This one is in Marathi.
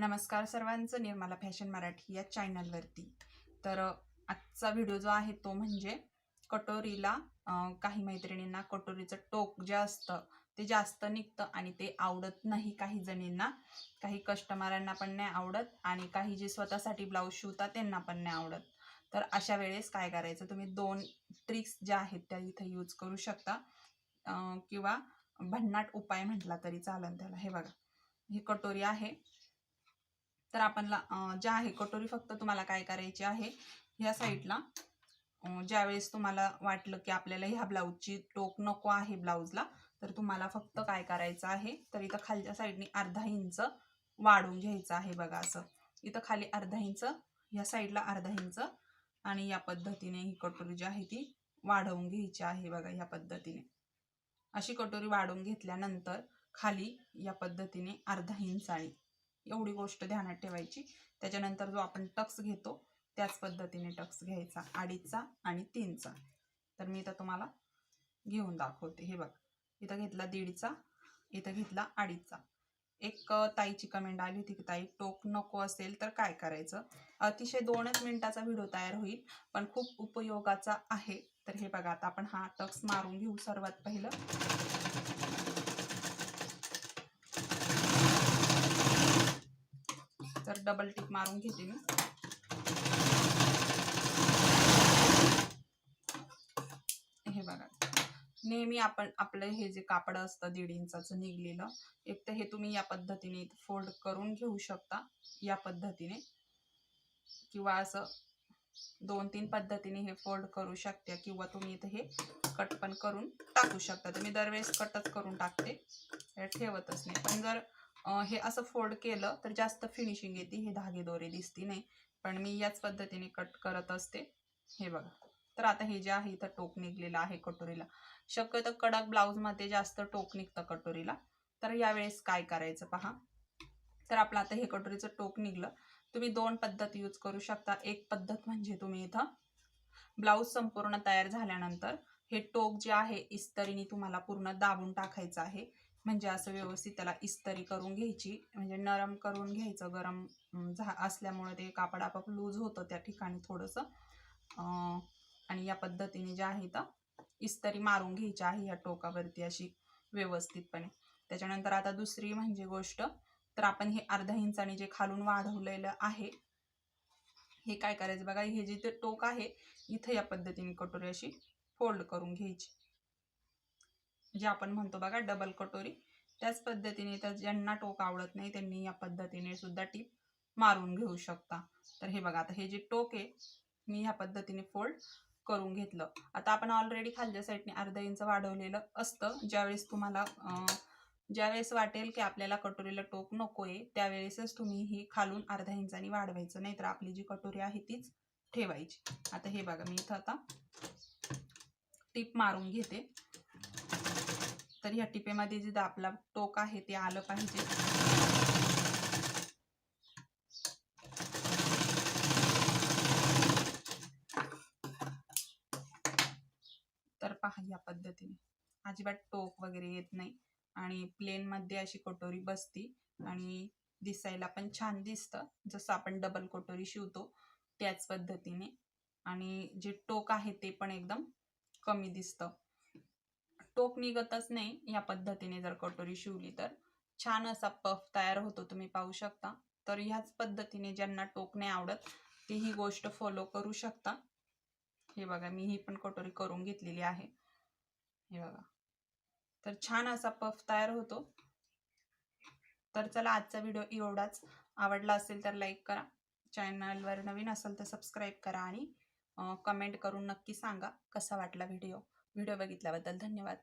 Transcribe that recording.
नमस्कार सर्वांचं निर्मला फॅशन मराठी या चॅनलवरती. तर आजचा व्हिडिओ जो आहे तो म्हणजे कटोरीला काही मैत्रिणींना कटोरीचं टोक जे असतं ते जास्त निघतं आणि ते आवडत नाही काही जणींना. काही कस्टमरांना पण नाही आवडत आणि काही जे स्वतःसाठी ब्लाऊज शिवतात त्यांना पण नाही आवडत. तर अशा वेळेस काय करायचं तुम्ही दोन ट्रिक्स ज्या आहेत त्या इथं यूज करू शकता. किंवा भन्नाट उपाय म्हटला तरी चालेल त्याला. हे बघा. ही कटोरी आहे. तर आपण ज्या आहे कटोरी फक्त तुम्हाला काय करायची आहे ह्या साईडला ज्यावेळेस तुम्हाला वाटलं की आपल्याला ह्या ब्लाऊजची टोक नको आहे ब्लाऊजला तर तुम्हाला फक्त काय करायचं आहे तर इथं खालच्या साईडने अर्धा इंच वाढवून घ्यायचं आहे बघा असं. इथं खाली अर्धा इंच ह्या साईडला अर्धा इंच आणि या पद्धतीने ही कटोरी जी आहे ती वाढवून घ्यायची आहे बघा ह्या पद्धतीने. अशी कटोरी वाढवून घेतल्यानंतर खाली या पद्धतीने अर्धा इंचाळी एवढी गोष्ट ध्यानात ठेवायची. त्याच्यानंतर जो आपण टक्स घेतो त्याच पद्धतीने टक्स घ्यायचा. अडीचचा आणि तीनचा. तर मी इथं तुम्हाला घेऊन दाखवते. हे बघ. इथं घेतला दीडचा इथं घेतला अडीचचा. एक ताईची कमेंट आली होती की ताई टोक नको असेल तर काय करायचं? अतिशय दोनच मिनिटाचा व्हिडिओ तयार होईल पण खूप उपयोगाचा आहे. तर हे बघा आता आपण हा टक्स मारून घेऊ सर्वात पहिलं. तर डबल टिक मारून घेते मी. हे बघा. नेहमी आपण आपलं हे जे कापड असतं दीड इंचाचं निघलेलं एक तर हे तुम्ही या पद्धतीने फोल्ड करून घेऊ शकता या पद्धतीने. किंवा असं दोन तीन पद्धतीने हे फोल्ड करू शकते किंवा तुम्ही इथं हे कट पण करून टाकू शकता. तर मी दरवेळेस कटच करून टाकते. हे ठेवतच नाही. पण जर हे असं फोल्ड केलं तर जास्त फिनिशिंग येते हे धागे दोरे दिसती नाही. पण मी याच पद्धतीने कट करत असते. हे बघा. तर आता हे जे आहे इथं टोक निघलेलं आहे कटोरीला. शक्यतो कडक ब्लाऊजमध्ये जास्त टोक निघतं कटोरीला. तर यावेळेस काय करायचं पहा. तर आपलं आता हे कटोरीचं टोक निघलं. तुम्ही दोन पद्धत यूज करू शकता. एक पद्धत म्हणजे तुम्ही इथं ब्लाऊज संपूर्ण तयार झाल्यानंतर हे टोक जे आहे इस्तरीने तुम्हाला पूर्ण दाबून टाकायचं आहे. म्हणजे असं व्यवस्थित त्याला इस्तरी करून घ्यायची म्हणजे नरम करून घ्यायचं गरम झा असल्यामुळे ते कापड आपाप लूज होतं त्या ठिकाणी थोडंसं. आणि या पद्धतीने जे आहे तर इस्तरी मारून घ्यायची आहे या टोकावरती अशी व्यवस्थितपणे. त्याच्यानंतर आता दुसरी म्हणजे गोष्ट तर आपण हे अर्धा इंचाने जे खालून वाढवलेलं आहे हे काय करायचं बघा हे जिथे टोक आहे इथं या पद्धतीने कटोरी अशी फोल्ड करून घ्यायची. जे आपण म्हणतो बघा डबल कटोरी. त्याच पद्धतीने तर ज्यांना टोक आवडत नाही त्यांनी या पद्धतीने सुद्धा टीप मारून घेऊ शकता. तर हे बघा आता हे जे टोक आहे मी ह्या पद्धतीने फोल्ड करून घेतलं. आता आपण ऑलरेडी खालच्या साईडने अर्धा इंच वाढवलेलं असतं. ज्यावेळेस तुम्हाला ज्यावेळेस वाटेल की आपल्याला कटोरीला टोक नको आहे त्यावेळेसच तुम्ही ही खालून अर्धा इंचाने वाढवायचं नाही तर आपली जी कटोरी आहे तीच ठेवायची. आता हे बघा मी इथं आता टीप मारून घेते. तर ह्या टिपेमध्ये जे आपला टोक आहे ते आलं पाहिजे. तर पहा या पद्धतीने. अजिबात टोक वगैरे येत नाही आणि प्लेनमध्ये अशी कटोरी बसती आणि दिसायला पण छान दिसतं. जसं आपण डबल कटोरी शिवतो त्याच पद्धतीने. आणि जे टोक आहे ते पण एकदम कमी दिसतं. टोक निघतच नाही. या पद्धतीने जर कटोरी शिवली तर. छान असा पफ तयार होतो तुम्ही पाहू शकता. तर ह्याच पद्धतीने ज्यांना टोक नाही आवडत ती ही गोष्ट फॉलो करू शकता. हे बघा मी ही पण कटोरी करून घेतलेली आहे. हे बघा. तर छान असा पफ तयार होतो. तर चला आजचा व्हिडिओ एवढाच. आवडला असेल तर लाईक करा. चॅनलवर नवीन असेल तर सबस्क्राईब करा आणि कमेंट करून नक्की सांगा कसा वाटला व्हिडिओ. व्हिडिओ बघितल्याबद्दल धन्यवाद.